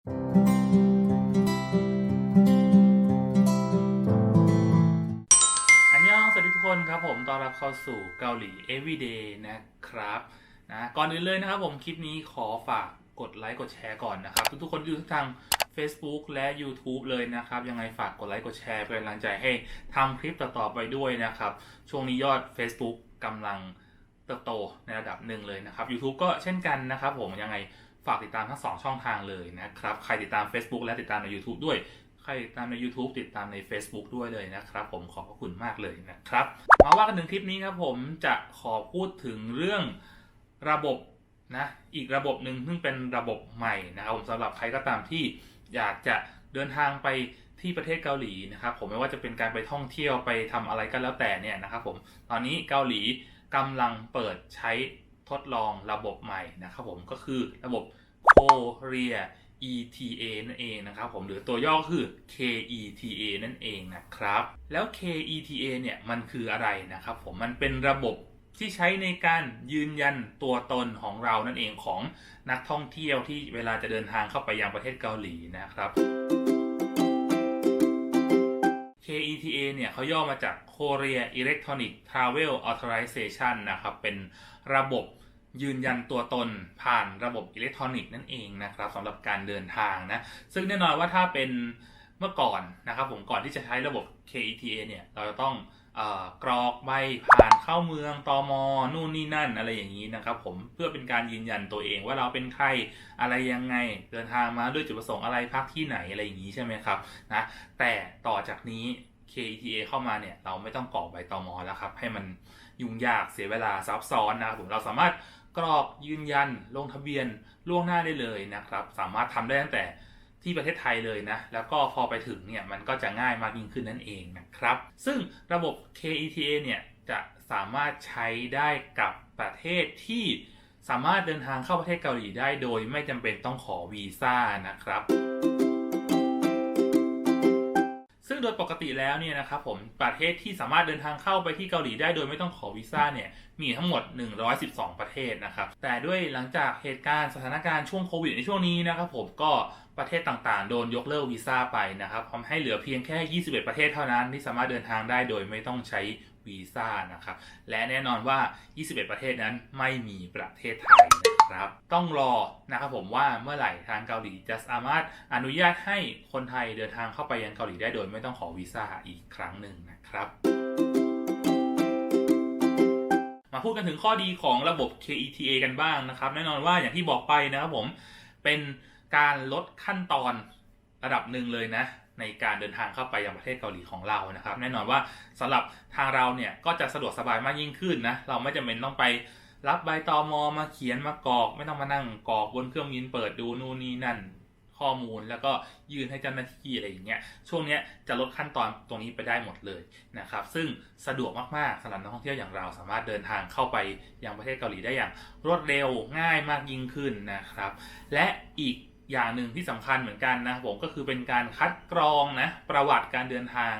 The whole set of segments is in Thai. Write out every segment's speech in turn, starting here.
อันยองสวัสดีทุกคนครับผมต้อนรับเข้าสู่เกาหลี Everyday นะครับนะก่อนอื่นเลยนะครับผมคลิปนี้ขอฝากกดไลค์กดแชร์ก่อนนะครับ ทุกๆคนอยู่ทาง Facebook และ YouTube เลยนะครับ ยังไงฝากกดไลค์กดแชร์เป็นกำลังใจให้ทำคลิปต่อๆไปด้วยนะครับ ช่วงนี้ยอด Facebook กำลังเติบโตในระดับหนึ่งเลยนะครับ YouTube ก็เช่นกันนะครับผมยังไง ฝากติดตามทั้งสองช่องทางเลยนะครับ ใครติดตาม Facebook และติดตามใน YouTube ด้วย ใครติดตามใน YouTube ติดตามใน Facebook ด้วยเลยนะครับ ผมขอบพระคุณมากเลยนะครับ มาว่ากันถึงคลิปนี้ครับผมจะขอพูดถึงเรื่องระบบนะอีกระบบหนึ่งซึ่งเป็นระบบใหม่นะครับผมสำหรับใครก็ตามที่อยากจะเดินทางไปที่ประเทศเกาหลีนะครับผมไม่ว่าจะเป็นการไปท่องเที่ยวไปทำอะไรก็แล้วแต่เนี่ยนะครับผมตอนนี้เกาหลีกำลังเปิดใช้ ทดลองระบบใหม่นะครับผมก็คือระบบ Korea ETA นั่นเองนะครับผมหรือตัวย่อคือ KETA นั่นเองนะครับ แล้ว KETA เนี่ยมันคืออะไรนะครับผมมันเป็นระบบที่ใช้ในการยืนยันตัวตนของเรานั่นเองของนักท่องเที่ยวที่เวลาจะเดินทางเข้าไปยังประเทศเกาหลีนะครับ KETA เนี่ยเขาย่อมาจาก Korea Electronic Travel Authorization นะครับ เป็นระบบยืนยันตัวตนผ่านระบบอิเล็กทรอนิกส์นั่นเองนะครับสำหรับการเดินทางนะ ซึ่งแน่นอนว่าถ้าเป็นเมื่อก่อนนะครับผมก่อนที่จะใช้ระบบ KETA เนี่ย เราจะต้อง กรอกใบผ่านเข้าเมืองตอมนู่นนี่นั่นอะไรอย่างนี้นะครับ ผมเพื่อเป็นการยืนยันตัวเองว่าเราเป็นใครอะไรยังไง เดินทางมาด้วยจุดประสงค์อะไรพักที่ไหนอะไรอย่างนี้ใช่ไหมครับนะแต่ต่อจากนี้ KETA เข้ามาเนี่ยเราไม่ต้องกรอกใบตอมแล้วครับ ให้มันยุ่งยากเสียเวลาซับซ้อนนะครับผมเราสามารถกรอกยืนยันลงทะเบียนล่วงหน้าได้เลยนะครับ สามารถทำได้ตั้งแต่ ที่ประเทศไทยเลยนะ แล้วก็พอไปถึงเนี่ยมันก็จะง่ายมากยิ่งขึ้นนั่นเองนะครับ ซึ่งระบบ KETA เนี่ยจะสามารถใช้ได้กับประเทศที่สามารถเดินทางเข้าประเทศเกาหลีได้โดยไม่จำเป็นต้องขอวีซ่านะครับ งโดยปกติแล้วเนี่ยนะครับผมประเทศที่สามารถเดินทางเข้าไปที่เกาหลีได้โดยไม่ต้องขอวีซ่าเนี่ยมีทั้งหมด 112 ประเทศนะครับ แต่ด้วยหลังจากเหตุการณ์สถานการณ์ช่วงโควิดในช่วงนี้นะครับผมก็ประเทศต่างๆ โดนยกเลิกวีซ่าไปนะครับทำให้เหลือเพียงแค่ 21 ประเทศเท่านั้นที่สามารถเดินทางได้โดยไม่ต้องใช้วีซ่านะครับ และแน่นอนว่า 21 ประเทศนั้นไม่มีประเทศไทย นะครับต้องรอนะครับผมว่าเมื่อไหร่ทางเกาหลีจะสามารถอนุญาตให้คนไทยเดินทางเข้าไปยังเกาหลีได้โดยไม่ต้องขอวีซ่าอีกครั้งหนึ่งนะครับมาพูดกันถึงข้อดีของระบบ KETA กันบ้างนะครับ แน่นอนว่าอย่างที่บอกไปนะครับผมเป็นการลดขั้นตอนระดับหนึ่งเลยนะในการเดินทางเข้าไปยังประเทศเกาหลีของเรานะครับ แน่นอนว่าสำหรับทางเราเนี่ยก็จะสะดวกสบายมากยิ่งขึ้นนะเราไม่จำเป็นต้องไป รับใบตอมอมาเขียนมากรอก ไม่ต้องมานั่งกรอกบนเครื่องบินเปิดดูนู่นนี่นั่นข้อมูลแล้วก็ยื่นให้เจ้าหน้าที่อะไรอย่างเงี้ยช่วงเนี้ยจะลดขั้นตอนตรงนี้ไปได้หมดเลยนะครับ ซึ่งสะดวกมากๆสำหรับนักท่องเที่ยวอย่างเราสามารถเดินทางเข้าไปยังประเทศเกาหลีได้อย่างรวดเร็วง่ายมากยิ่งขึ้นนะครับ และอีกอย่างหนึ่งที่สำคัญเหมือนกันนะผมก็คือเป็นการคัดกรองนะประวัติการเดินทาง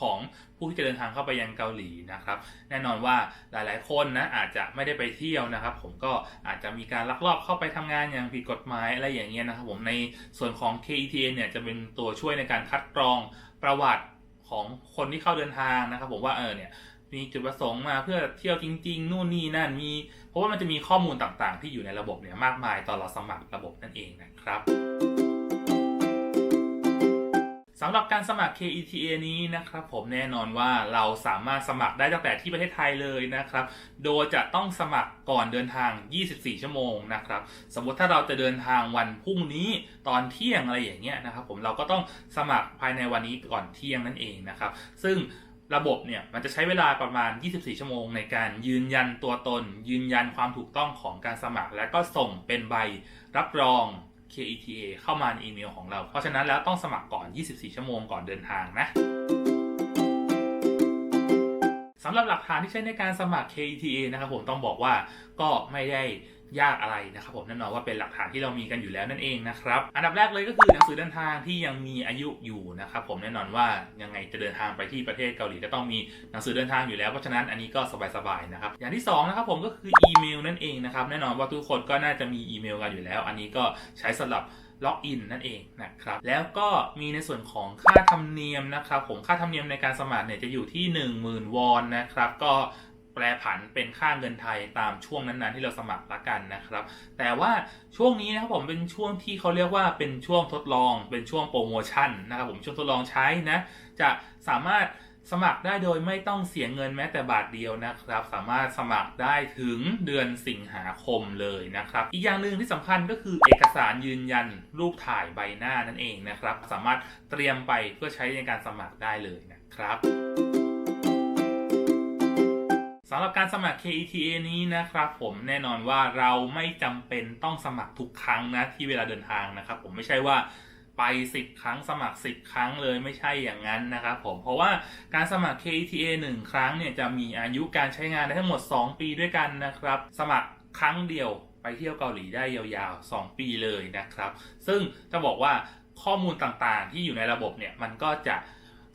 ของผู้ที่จะเดินทางเข้าไปยังเกาหลีนะครับ แน่นอนว่าหลายๆ คนนะอาจจะไม่ได้ไปเที่ยวนะครับ ผมก็อาจจะมีการลักลอบเข้าไปทำงานอย่างผิดกฎหมายอะไรอย่างเงี้ยนะครับผมในส่วนของ KETA เนี่ยจะเป็นตัวช่วยในการคัดกรองประวัติของคนที่เข้าเดินทางนะครับ ผมว่าเออเนี่ยมีจุดประสงค์มาเพื่อเที่ยวจริง ๆ นู่นนี่นั่นมีเพราะว่ามันจะมีข้อมูลต่างๆ ที่อยู่ในระบบเนี่ยมากมายตอนเราสมัครระบบนั่นเองนะครับ สำหรับการสมัคร KETA นี้นะครับผมแน่นอนว่าเราสามารถสมัครได้ตั้งแต่ที่ประเทศไทยเลยนะครับ โดยจะต้องสมัครก่อนเดินทาง 24 ชั่วโมงนะครับ สมมติถ้าเราจะเดินทางวันพรุ่งนี้ตอนเที่ยงอะไรอย่างเงี้ยนะครับ ผมเราก็ต้องสมัครภายในวันนี้ก่อนเที่ยงนั่นเองนะครับ ซึ่งระบบเนี่ยมันจะใช้เวลาประมาณ 24 ชั่วโมงในการยืนยันตัวตน ยืนยันความถูกต้องของการสมัคร และก็ส่งเป็นใบรับรอง KETA เข้ามาในอีเมลของเรา เพราะฉะนั้นแล้วต้องสมัครก่อน 24 ชั่วโมงก่อนเดินทางนะสำหรับหลักฐานที่ใช้ในการสมัคร KETA นะครับผมต้องบอกว่าก็ไม่ได้ ยากอะไรนะครับผมแน่นอนว่าเป็นหลักฐานที่เรามีกันอยู่แล้วนั่นเองนะครับอันดับแรกเลยก็คือหนังสือเดินทางที่ยังมีอายุอยู่นะครับผมแน่นอนว่ายังไงจะเดินทางไปที่ประเทศเกาหลีก็ต้องมีหนังสือเดินทางอยู่แล้วเพราะฉะนั้นอันนี้ก็สบายๆนะครับอย่างที่สองนะครับผมก็คืออีเมลนั่นเองนะครับแน่นอนว่าทุกคนก็น่าจะมีอีเมลกันอยู่แล้ว อันนี้ก็ใช้สำหรับล็อกอินนั่นเองนะครับ แล้วก็มีในส่วนของค่าธรรมเนียมนะครับ ผมค่าธรรมเนียมในการสมัครเนี่ยจะอยู่ที่ 10,000 วอนนะครับ ก็ แปลผันเป็นค่าเงินไทยตามช่วงนั้นๆ ที่เราสมัครละกันนะครับ แต่ว่าช่วงนี้นะครับผมเป็นช่วงที่เขาเรียกว่าเป็นช่วงทดลอง เป็นช่วงโปรโมชั่นนะครับผมช่วงทดลองใช้นะจะสามารถสมัครได้โดยไม่ต้องเสียเงินแม้แต่บาทเดียวนะครับ สามารถสมัครได้ถึงเดือนสิงหาคมเลยนะครับ อีกอย่างหนึ่งที่สำคัญก็คือเอกสารยืนยันรูปถ่ายใบหน้านั่นเองนะครับ สามารถเตรียมไปเพื่อใช้ในการสมัครได้เลยนะครับ สำหรับการสมัคร KETA นี้นะครับผมแน่นอนว่าเราไม่จำเป็นต้องสมัครทุกครั้งนะที่เวลาเดินทางนะครับผมไม่ใช่ว่าไป 10 ครั้งสมัคร 10 ครั้งเลยไม่ใช่อย่างนั้นนะครับผมเพราะว่าการสมัคร KETA 1 ครั้งเนี่ยจะมีอายุการใช้งานได้ทั้งหมด 2 ปีด้วยกันนะครับ สมัครครั้งเดียวไปเที่ยวเกาหลีได้ยาวๆ 2 ปีเลยนะครับ ซึ่งจะบอกว่าข้อมูลต่างๆที่อยู่ในระบบเนี่ยมันก็จะ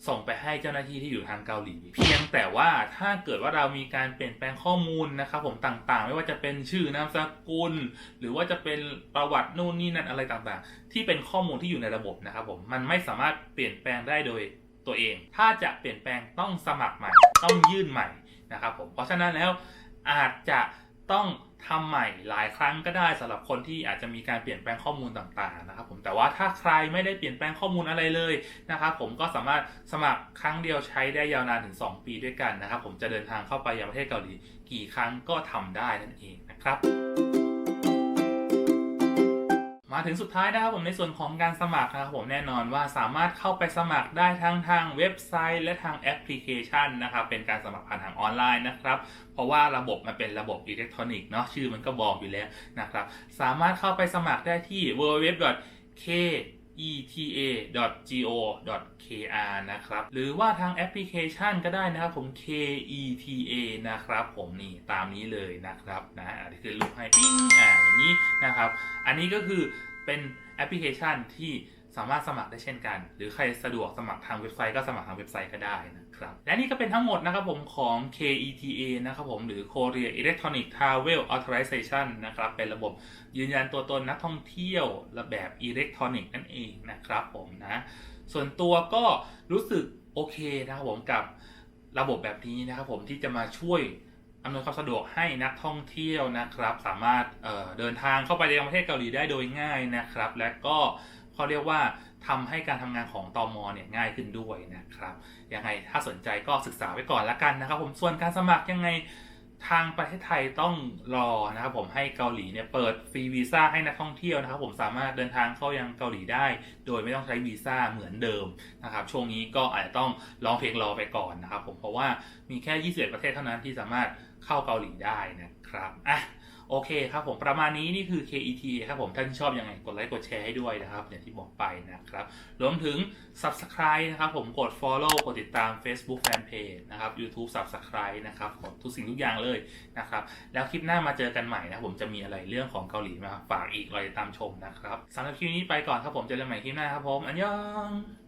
ส่งไปให้เจ้าหน้าที่ที่อยู่ทางเกาหลี เพียงแต่ว่าถ้าเกิดว่าเรามีการเปลี่ยนแปลงข้อมูลนะครับผมต่างๆ ไม่ว่าจะเป็นชื่อนามสกุล หรือว่าจะเป็นประวัตินู่นนี่นั่นอะไรต่างๆ ที่เป็นข้อมูลที่อยู่ในระบบนะครับผมมันไม่สามารถเปลี่ยนแปลงได้โดยตัวเอง ถ้าจะเปลี่ยนแปลงต้องสมัครใหม่ต้องยื่นใหม่นะครับผมเพราะฉะนั้นแล้วอาจจะ ต้องทำใหม่หลายครั้งก็ได้สำหรับคนที่อาจจะมีการเปลี่ยนแปลงข้อมูลต่างๆนะครับผมแต่ว่าถ้าใครไม่ได้เปลี่ยนแปลงข้อมูลอะไรเลยนะครับผมก็สามารถสมัครครั้งเดียวใช้ได้ยาวนานถึง 2 ปีด้วยกันนะครับผมจะเดินทางเข้าไปยังประเทศเกาหลีกี่ครั้งก็ทำได้นั่นเองนะครับ ถึงสุดท้ายนะครับผมในส่วนของการสมัครนะครับผมแน่นอนว่าสามารถเข้าไปสมัครได้ทั้งทางเว็บไซต์ และทางแอปพลิเคชันนะครับเป็นการสมัครผ่านทางออนไลน์นะครับ เพราะว่าระบบมันเป็นระบบอิเล็กทรอนิกส์เนาะชื่อมันก็บอกอยู่แล้วนะครับ สามารถเข้าไปสมัครได้ที่ www.keta.go.kr นะครับ หรือว่าทางแอปพลิเคชันก็ได้นะครับผม KETA นะครับผมนี่ตามนี้เลยนะครับนะอันนี้คือรูปให้ปิ้งอ่าอย่างนี้นะครับ อันนี้ก็คือ เป็นแอปพลิเคชันที่สามารถสมัครได้เช่นกัน หรือใครสะดวกสมัครทางเว็บไซต์ก็สมัครทางเว็บไซต์ก็ได้นะครับ และนี่ก็เป็นทั้งหมดนะครับผมของ KETA นะครับผมหรือ Korea Electronic Travel Authorization นะครับ เป็นระบบยืนยันตัวตนนักท่องเที่ยวระแบบอิเล็กทรอนิกส์นั่นเองนะครับผมนะ ส่วนตัวก็รู้สึกโอเคนะครับผมกับระบบแบบนี้นะครับผมที่จะมาช่วย อำนวยความสะดวกให้นักท่องเที่ยวนะครับ สามารถเเดินทางเข้าไปในประเทศเกาหลีได้โดยง่ายนะครับ และก็เขาเรียกว่าทำให้การทำงานของตอมเนี่ยง่ายขึ้นด้วยนะครับยังไงถ้าสนใจก็ศึกษาไว้ก่อนละกันนะครับ ผมส่วนการสมัครยังไง ทางประเทศไทยต้องรอนะครับผมให้เกาหลีเนี่ยเปิดฟรีวีซ่าให้นักท่องเที่ยวนะครับผมสามารถเดินทางเข้ายังเกาหลีได้ โดยไม่ต้องใช้วีซ่าเหมือนเดิมนะครับช่วงนี้ก็อาจจะต้องลองเพลงรอไปก่อนนะครับผมเพราะว่ามีแค่ 21 ประเทศเท่านั้นที่สามารถเข้าเกาหลีได้นะครับอะ โอเคครับผมประมาณนี้นี่คือ KET ครับผมท่านชอบยังไงกดไลค์กดแชร์ให้ด้วยนะครับอย่างที่บอกไปนะครับรวมถึง Subscribe นะครับผมกด Follow กดติดตาม Facebook Fanpage นะครับ YouTube Subscribe นะครับกดทุกสิ่งทุกอย่างเลยนะครับแล้วคลิปหน้ามาเจอกันใหม่นะผมจะมีอะไรเรื่องของเกาหลีมาฝากอีกรอติดตามชมนะครับสำหรับคลิปนี้ไปก่อนครับผมเจอกันใหม่คลิปหน้าครับผมอันยอง